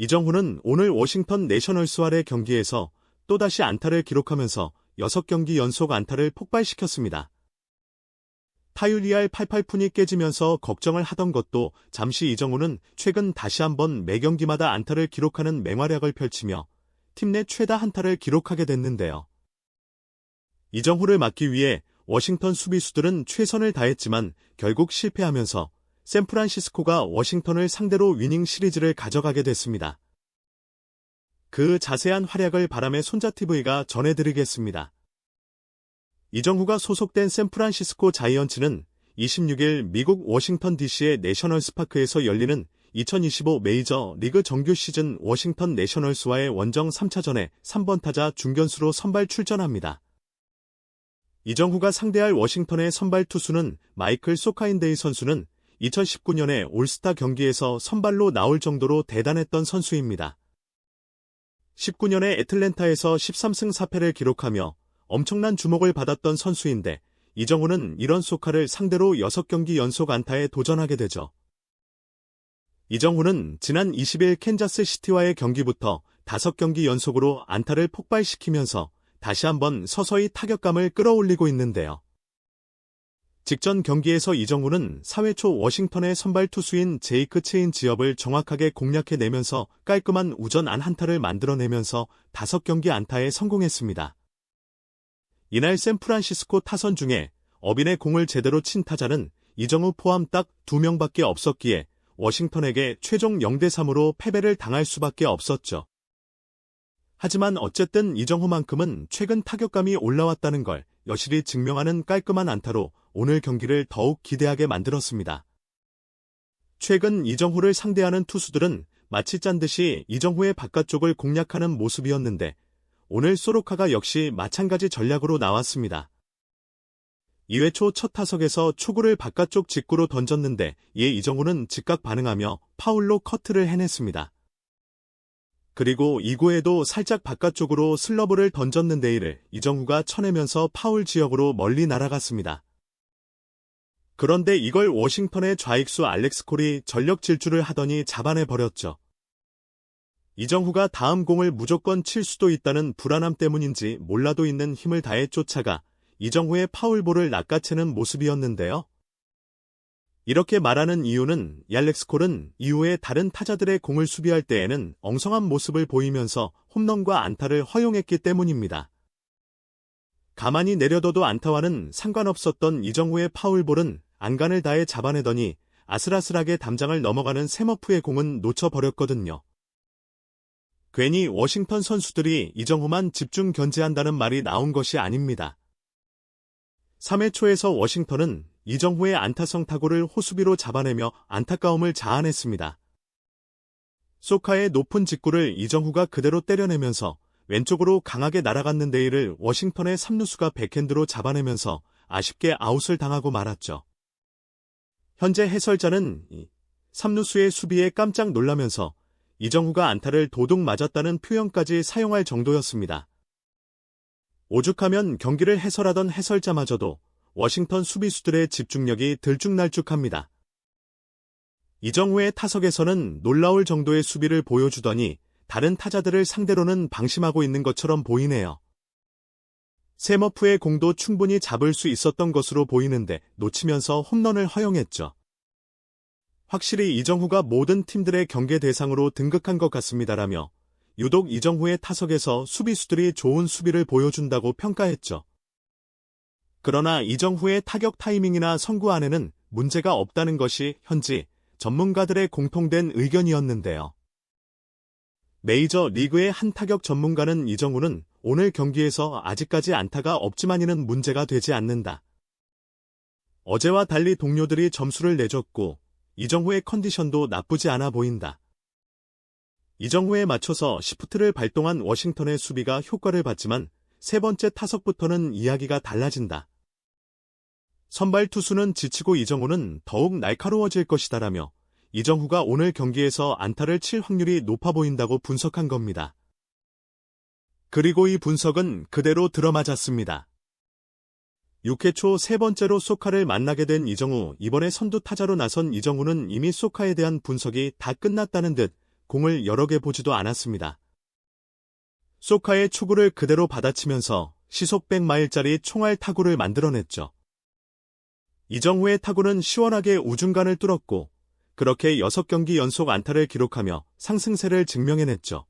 이정후는 오늘 워싱턴 내셔널스와의 경기에서 또다시 안타를 기록하면서 6경기 연속 안타를 폭발시켰습니다. 타율리알 88푼이 깨지면서 걱정을 하던 것도 잠시 이정후는 최근 다시 한번 매경기마다 안타를 기록하는 맹활약을 펼치며 팀 내 최다 한타를 기록하게 됐는데요. 이정후를 막기 위해 워싱턴 수비수들은 최선을 다했지만 결국 실패하면서 샌프란시스코가 워싱턴을 상대로 위닝 시리즈를 가져가게 됐습니다. 그 자세한 활약을 바람의 손자TV가 전해드리겠습니다. 이정후가 소속된 샌프란시스코 자이언츠는 26일 미국 워싱턴 DC의 내셔널 스 파크에서 열리는 2025 메이저 리그 정규 시즌 워싱턴 내셔널스와의 원정 3차전에 3번 타자 중견수로 선발 출전합니다. 이정후가 상대할 워싱턴의 선발 투수는 마이클 소카인데이 선수는 2019년에 올스타 경기에서 선발로 나올 정도로 대단했던 선수입니다. 19년에 애틀랜타에서 13승 4패를 기록하며 엄청난 주목을 받았던 선수인데 이정우는 이런 소카를 상대로 6경기 연속 안타에 도전하게 되죠. 이정우는 지난 20일 캔자스 시티와의 경기부터 5경기 연속으로 안타를 폭발시키면서 다시 한번 서서히 타격감을 끌어올리고 있는데요. 직전 경기에서 이정우는 4회 초 워싱턴의 선발 투수인 제이크 체인 지역을 정확하게 공략해내면서 깔끔한 우전 안 한타를 만들어내면서 5경기 안타에 성공했습니다. 이날 샌프란시스코 타선 중에 어빈의 공을 제대로 친 타자는 이정우 포함 딱 2명밖에 없었기에 워싱턴에게 최종 0대3으로 패배를 당할 수밖에 없었죠. 하지만 어쨌든 이정후만큼은 최근 타격감이 올라왔다는 걸 여실히 증명하는 깔끔한 안타로 오늘 경기를 더욱 기대하게 만들었습니다. 최근 이정후를 상대하는 투수들은 마치 짠 듯이 이정후의 바깥쪽을 공략하는 모습이었는데 오늘 소로카가 역시 마찬가지 전략으로 나왔습니다. 2회 초 첫 타석에서 초구를 바깥쪽 직구로 던졌는데 이에 이정후는 즉각 반응하며 파울로 커트를 해냈습니다. 그리고 2구에도 살짝 바깥쪽으로 슬러브를 던졌는데 이를 이정후가 쳐내면서 파울 지역으로 멀리 날아갔습니다. 그런데 이걸 워싱턴의 좌익수 알렉스 콜이 전력 질주를 하더니 잡아내 버렸죠. 이정후가 다음 공을 무조건 칠 수도 있다는 불안함 때문인지 몰라도 있는 힘을 다해 쫓아가 이정후의 파울볼을 낚아채는 모습이었는데요. 이렇게 말하는 이유는 얄렉스 콜은 이후에 다른 타자들의 공을 수비할 때에는 엉성한 모습을 보이면서 홈런과 안타를 허용했기 때문입니다. 가만히 내려둬도 안타와는 상관없었던 이정후의 파울볼은 안간을 다해 잡아내더니 아슬아슬하게 담장을 넘어가는 세머프의 공은 놓쳐버렸거든요. 괜히 워싱턴 선수들이 이정후만 집중 견제한다는 말이 나온 것이 아닙니다. 3회 초에서 워싱턴은 이정후의 안타성 타구를 호수비로 잡아내며 안타까움을 자아냈습니다. 소카의 높은 직구를 이정후가 그대로 때려내면서 왼쪽으로 강하게 날아갔는데 이를 워싱턴의 3루수가 백핸드로 잡아내면서 아쉽게 아웃을 당하고 말았죠. 현재 해설자는 3루수의 수비에 깜짝 놀라면서 이정후가 안타를 도둑 맞았다는 표현까지 사용할 정도였습니다. 오죽하면 경기를 해설하던 해설자마저도 워싱턴 수비수들의 집중력이 들쭉날쭉합니다. 이정후의 타석에서는 놀라울 정도의 수비를 보여주더니 다른 타자들을 상대로는 방심하고 있는 것처럼 보이네요. 세머프의 공도 충분히 잡을 수 있었던 것으로 보이는데 놓치면서 홈런을 허용했죠. 확실히 이정후가 모든 팀들의 경계 대상으로 등극한 것 같습니다라며 유독 이정후의 타석에서 수비수들이 좋은 수비를 보여준다고 평가했죠. 그러나 이정후의 타격 타이밍이나 성구 안에는 문제가 없다는 것이 현지 전문가들의 공통된 의견이었는데요. 메이저 리그의 한 타격 전문가는 이정후는 오늘 경기에서 아직까지 안타가 없지만 이는 문제가 되지 않는다. 어제와 달리 동료들이 점수를 내줬고 이정후의 컨디션도 나쁘지 않아 보인다. 이정후에 맞춰서 시프트를 발동한 워싱턴의 수비가 효과를 봤지만 세 번째 타석부터는 이야기가 달라진다. 선발 투수는 지치고 이정후는 더욱 날카로워질 것이다라며 이정후가 오늘 경기에서 안타를 칠 확률이 높아 보인다고 분석한 겁니다. 그리고 이 분석은 그대로 들어맞았습니다. 6회 초 세 번째로 소카를 만나게 된 이정우, 이번에 선두 타자로 나선 이정우는 이미 소카에 대한 분석이 다 끝났다는 듯 공을 여러 개 보지도 않았습니다. 소카의 초구를 그대로 받아치면서 시속 100마일짜리 총알 타구를 만들어냈죠. 이정후의 타구는 시원하게 우중간을 뚫었고 그렇게 6경기 연속 안타를 기록하며 상승세를 증명해냈죠.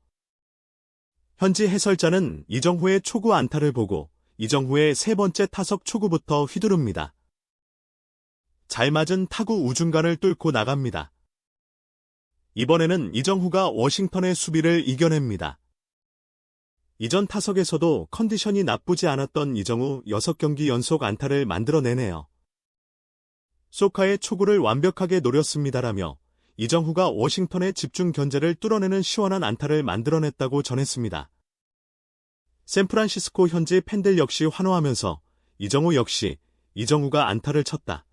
현지 해설자는 이정후의 초구 안타를 보고 이정후의 세 번째 타석 초구부터 휘두릅니다. 잘 맞은 타구 우중간을 뚫고 나갑니다. 이번에는 이정후가 워싱턴의 수비를 이겨냅니다. 이전 타석에서도 컨디션이 나쁘지 않았던 이정후 6경기 연속 안타를 만들어내네요. 소카의 초구를 완벽하게 노렸습니다라며 이정후가 워싱턴의 집중 견제를 뚫어내는 시원한 안타를 만들어냈다고 전했습니다. 샌프란시스코 현지 팬들 역시 환호하면서 이정후 역시 이정후가 안타를 쳤다.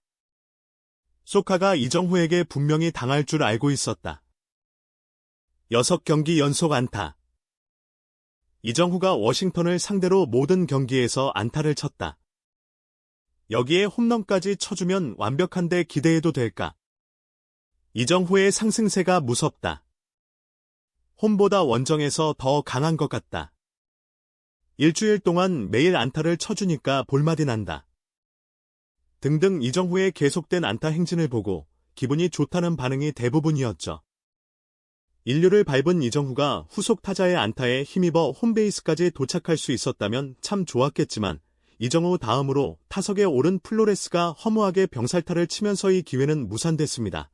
소카가 이정후에게 분명히 당할 줄 알고 있었다. 6경기 연속 안타. 이정후가 워싱턴을 상대로 모든 경기에서 안타를 쳤다. 여기에 홈런까지 쳐주면 완벽한데 기대해도 될까? 이정후의 상승세가 무섭다. 홈보다 원정에서 더 강한 것 같다. 일주일 동안 매일 안타를 쳐주니까 볼맛이 난다. 등등 이정후의 계속된 안타 행진을 보고 기분이 좋다는 반응이 대부분이었죠. 인류를 밟은 이정후가 후속 타자의 안타에 힘입어 홈베이스까지 도착할 수 있었다면 참 좋았겠지만 이정후 다음으로 타석에 오른 플로레스가 허무하게 병살타를 치면서의 기회는 무산됐습니다.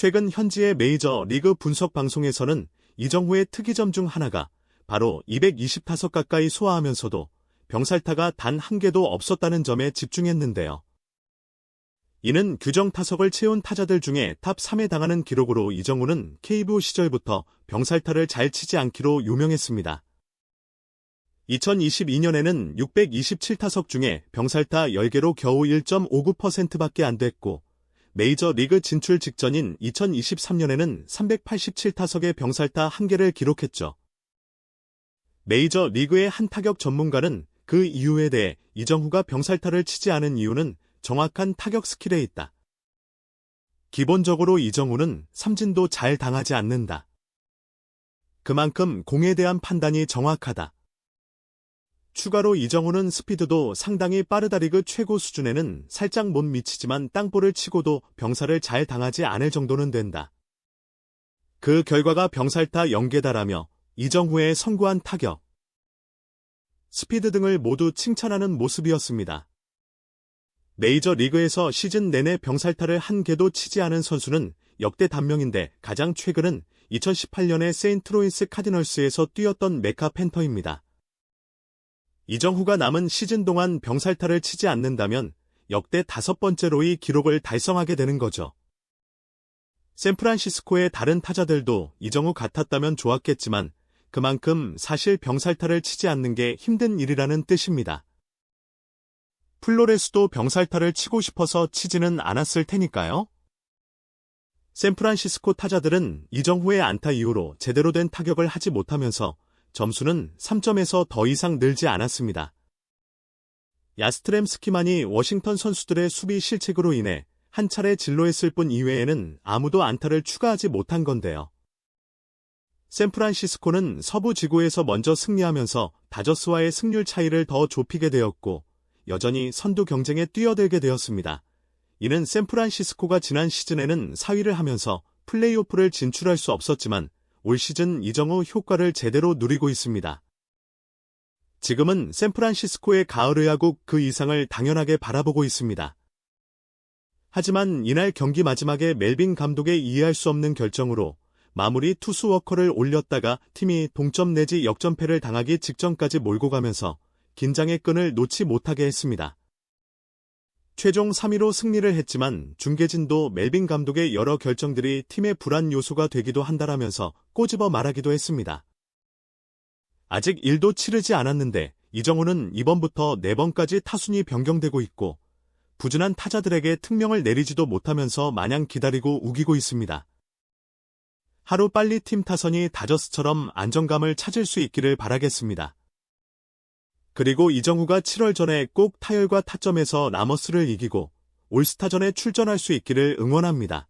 최근 현지의 메이저 리그 분석 방송에서는 이정후의 특이점 중 하나가 바로 220타석 가까이 소화하면서도 병살타가 단 한 개도 없었다는 점에 집중했는데요. 이는 규정 타석을 채운 타자들 중에 탑 3에 당하는 기록으로 이정우는 KBO 시절부터 병살타를 잘 치지 않기로 유명했습니다. 2022년에는 627타석 중에 병살타 10개로 겨우 1.59%밖에 안 됐고 메이저 리그 진출 직전인 2023년에는 387타석의 병살타 1개를 기록했죠. 메이저 리그의 한 타격 전문가는 그 이유에 대해 이정후가 병살타를 치지 않은 이유는 정확한 타격 스킬에 있다. 기본적으로 이정후는 삼진도 잘 당하지 않는다. 그만큼 공에 대한 판단이 정확하다. 추가로 이정후는 스피드도 상당히 빠르다 리그 최고 수준에는 살짝 못 미치지만 땅볼을 치고도 병살을 잘 당하지 않을 정도는 된다. 그 결과가 병살타 연계다라며 이정후의 성구한 타격, 스피드 등을 모두 칭찬하는 모습이었습니다. 메이저 리그에서 시즌 내내 병살타를 한 개도 치지 않은 선수는 역대 단명인데 가장 최근은 2018년에 세인트로이스 카디널스에서 뛰었던 메카 펜터입니다. 이정후가 남은 시즌 동안 병살타를 치지 않는다면 역대 다섯 번째로의 기록을 달성하게 되는 거죠. 샌프란시스코의 다른 타자들도 이정후 같았다면 좋았겠지만 그만큼 사실 병살타를 치지 않는 게 힘든 일이라는 뜻입니다. 플로레스도 병살타를 치고 싶어서 치지는 않았을 테니까요. 샌프란시스코 타자들은 이정후의 안타 이후로 제대로 된 타격을 하지 못하면서 점수는 3점에서 더 이상 늘지 않았습니다. 야스트렘 스키만이 워싱턴 선수들의 수비 실책으로 인해 한 차례 진로했을 뿐 이외에는 아무도 안타를 추가하지 못한 건데요. 샌프란시스코는 서부 지구에서 먼저 승리하면서 다저스와의 승률 차이를 더 좁히게 되었고 여전히 선두 경쟁에 뛰어들게 되었습니다. 이는 샌프란시스코가 지난 시즌에는 4위를 하면서 플레이오프를 진출할 수 없었지만 올 시즌 이정후 효과를 제대로 누리고 있습니다. 지금은 샌프란시스코의 가을 의야국 그 이상을 당연하게 바라보고 있습니다. 하지만 이날 경기 마지막에 멜빈 감독의 이해할 수 없는 결정으로 마무리 투수 워커를 올렸다가 팀이 동점 내지 역전패를 당하기 직전까지 몰고 가면서 긴장의 끈을 놓지 못하게 했습니다. 최종 3위로 승리를 했지만 중계진도 멜빈 감독의 여러 결정들이 팀의 불안 요소가 되기도 한다라면서 꼬집어 말하기도 했습니다. 아직 1도 치르지 않았는데 이정우는 이번부터 4번까지 타순이 변경되고 있고 부진한 타자들에게 특명을 내리지도 못하면서 마냥 기다리고 우기고 있습니다. 하루 빨리 팀 타선이 다저스처럼 안정감을 찾을 수 있기를 바라겠습니다. 그리고 이정후가 7월 전에 꼭 타율과 타점에서 라머스를 이기고 올스타전에 출전할 수 있기를 응원합니다.